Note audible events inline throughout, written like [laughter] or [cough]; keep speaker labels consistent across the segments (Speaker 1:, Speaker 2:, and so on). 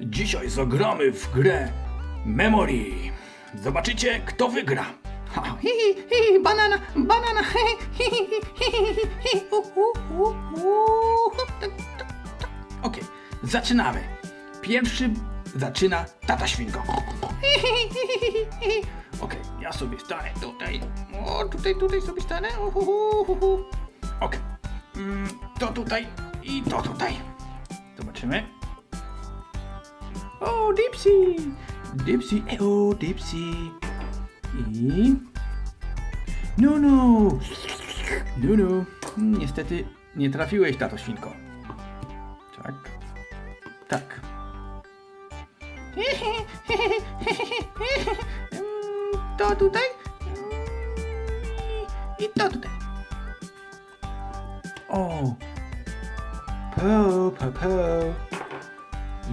Speaker 1: Dzisiaj zagramy w grę Memory. Zobaczycie, kto wygra. Ha,
Speaker 2: banana, banana. Tak, tak.
Speaker 1: Okej, zaczynamy. Pierwszy zaczyna tata
Speaker 2: hi.
Speaker 1: Okej, ja sobie stanę tutaj.
Speaker 2: O, tutaj, tutaj sobie stanę.
Speaker 1: Okej, mm, to tutaj i to tutaj. Zobaczymy. O, Dipsy! Dipsy, eo, Dipsy. I... No, no. No, no. Niestety nie trafiłeś, tato świnko. Tak. Tak. [laughs]
Speaker 2: To tutaj. I to tutaj.
Speaker 1: O! Po, po, po.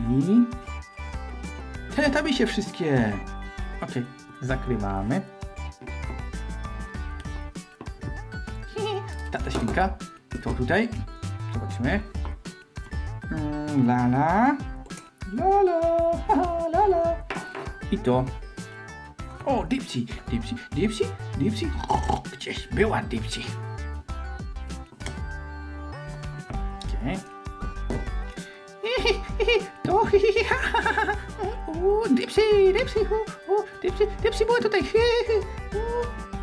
Speaker 1: I... Teletabi się wszystkie. Okej, zakrywamy.
Speaker 2: Hi.
Speaker 1: Tata świnka. To tutaj. Zobaczmy. Mm, Lala. Lala. Lala. I to. O, Dipsy. Dipsy. Dipsy. Dipsy. Gdzieś była Dipsy. Okej.
Speaker 2: Hi. To hi, ha, ha, ha, ha. U, Dipsy, Dipsy, u, u, Dipsy, Dipsy było tutaj. [laughs] [laughs] Hi, hi.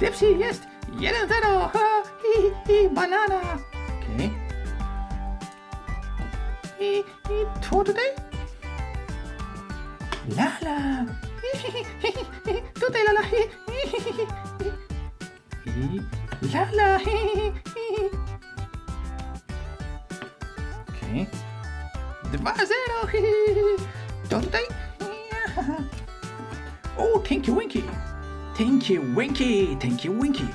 Speaker 2: Dipsy jest 1-0. Ha, hi, banana.
Speaker 1: Okej.
Speaker 2: I, i to tutaj?
Speaker 1: Lala.
Speaker 2: Hi, hi, hi, hi. Tutaj lala. Hi, hi, hi, hi.
Speaker 1: I
Speaker 2: Lala. Hi. [laughs] 2-0. Hi, hi, hi. To tutaj?
Speaker 1: O, Tinky Winky. Tinky Winky, Tinky Winky.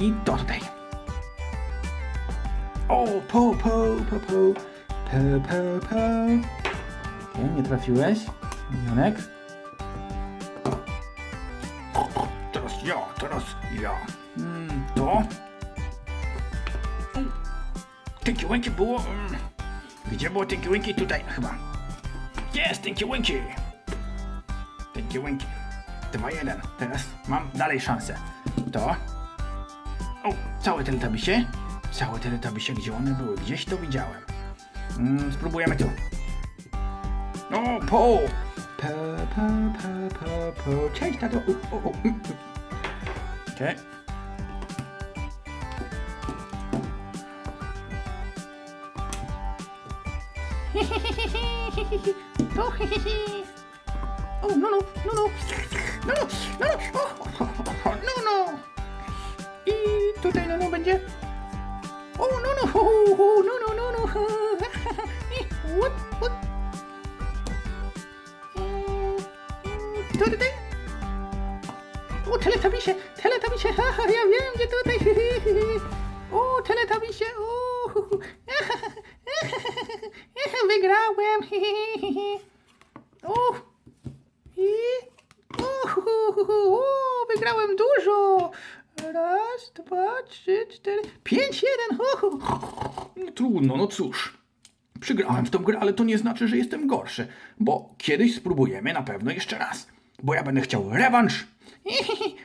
Speaker 1: I to tutaj. O, po, po, po, po. Po, po, po. Okej, nie trafiłeś. Janek. Teraz ja, teraz ja. Mm, to. Tinky Winky było... Mm, gdzie było Tinky Winky? Tutaj chyba. Jest Tinky Winky. Tinky Winky. 2-1. Teraz mam dalej szansę. To. O, całe teletabisie. Całe teletabisie, gdzie one były? Gdzieś to widziałem. Mm, spróbujemy tu. O, po! Po, po, po, po, po. Cześć, tato. U, u,
Speaker 2: To hi, hi, hi. O, no, no, no, no. No, no, no, no. O, no, no. I tutaj no, no będzie. O, no, no, hu, hu, no, no, no, no. Mm, mm, To tutaj? O, teletabisie, teletabisie, haha, ja wiem, gdzie tutaj. O, teletabisie, o, hu, hu. [laughs] Wygrałem. hi, hi, hi, hi. O, i, hu, hu, hu. o, wygrałem dużo. Raz, dwa, trzy, cztery, pięć, jeden. Hu.
Speaker 1: No trudno, no cóż. Przygrałem w tą grę, ale to nie znaczy, że jestem gorszy, bo kiedyś spróbujemy na pewno jeszcze raz. Bo ja będę chciał rewanż.
Speaker 2: Hi, hi, hi.